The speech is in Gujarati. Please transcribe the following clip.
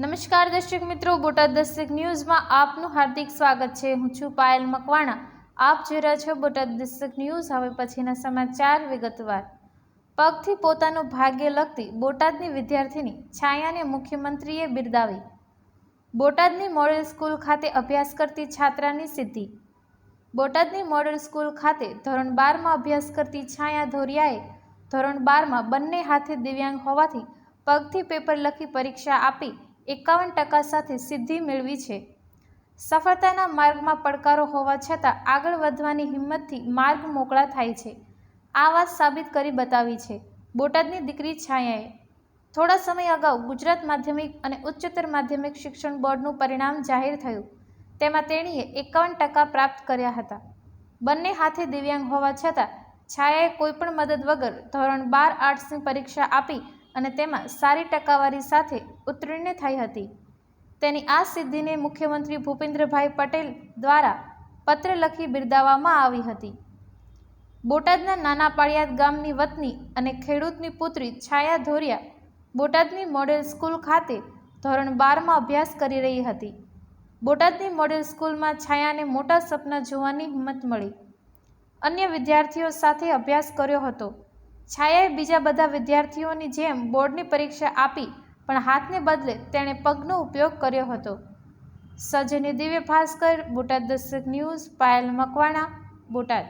નમસ્કાર દર્શક મિત્રો, બોટાદ દસ્તક ન્યૂઝમાં આપનું હાર્દિક સ્વાગત છે. હું છું પાયલ મકવાણા. આપ જોઈ રહ્યા છો બોટાદ દસ્તક ન્યૂઝ. હવે પછીના સમાચાર વિગતવાર. પગથી પોતાનું ભાગ્ય લગતી બોટાદની વિદ્યાર્થીની છાયાને મુખ્યમંત્રીએ બિરદાવી. બોટાદની મોડેલ સ્કૂલ ખાતે અભ્યાસ કરતી છાત્રાની સિદ્ધિ. બોટાદની મોડેલ સ્કૂલ ખાતે ધોરણ બારમાં અભ્યાસ કરતી છાયા ધોરિયાએ ધોરણ બારમાં બંને હાથે દિવ્યાંગ હોવાથી પગથી પેપર લખી પરીક્ષા આપી એકાવન ટકા સાથે સિદ્ધિ મેળવી છે. સફળતાના માર્ગમાં પડકારો હોવા છતાં આગળ વધવાની હિંમતથી માર્ગ મોકળા થાય છે. આ વાત સાબિત કરી બતાવી છે. બોટાદની દીકરી છાયાએ. થોડા સમય અગાઉ ગુજરાત માધ્યમિક અને ઉચ્ચતર માધ્યમિક શિક્ષણ બોર્ડનું પરિણામ જાહેર થયું. તેમાં તેણીએ એકાવન ટકા પ્રાપ્ત કર્યા હતા. બંને હાથે દિવ્યાંગ હોવા છતાં છાયાએ કોઈપણ મદદ વગર ધોરણ બાર આર્ટ્સની પરીક્ષા આપી અને તેમાં સારી ટકાવારી સાથે ઉત્તીર્ણ થઈ હતી. તેની આ સિદ્ધિને મુખ્યમંત્રી ભૂપેન્દ્રભાઈ પટેલ દ્વારા પત્ર લખી બિરદાવવામાં આવી હતી. બોટાદના નાના પાળિયાદ ગામની વતની અને ખેડૂતની પુત્રી છાયા ધોરિયા બોટાદની મોડેલ સ્કૂલ ખાતે ધોરણ બારમાં અભ્યાસ કરી રહી હતી. બોટાદની મોડેલ સ્કૂલમાં છાયાને મોટા સપના જોવાની હિંમત મળી. અન્ય વિદ્યાર્થીઓ સાથે અભ્યાસ કર્યો હતો. છાયાએ બીજા બધા વિદ્યાર્થીઓની જેમ બોર્ડની પરીક્ષા આપી, પણ હાથને બદલે તેણે પગનો ઉપયોગ કર્યો હતો. સજની દિવ્ય ભાસ્કર, બોટાદ દસ્તક ન્યૂઝ, પાયલ મકવાણા, બોટાદ.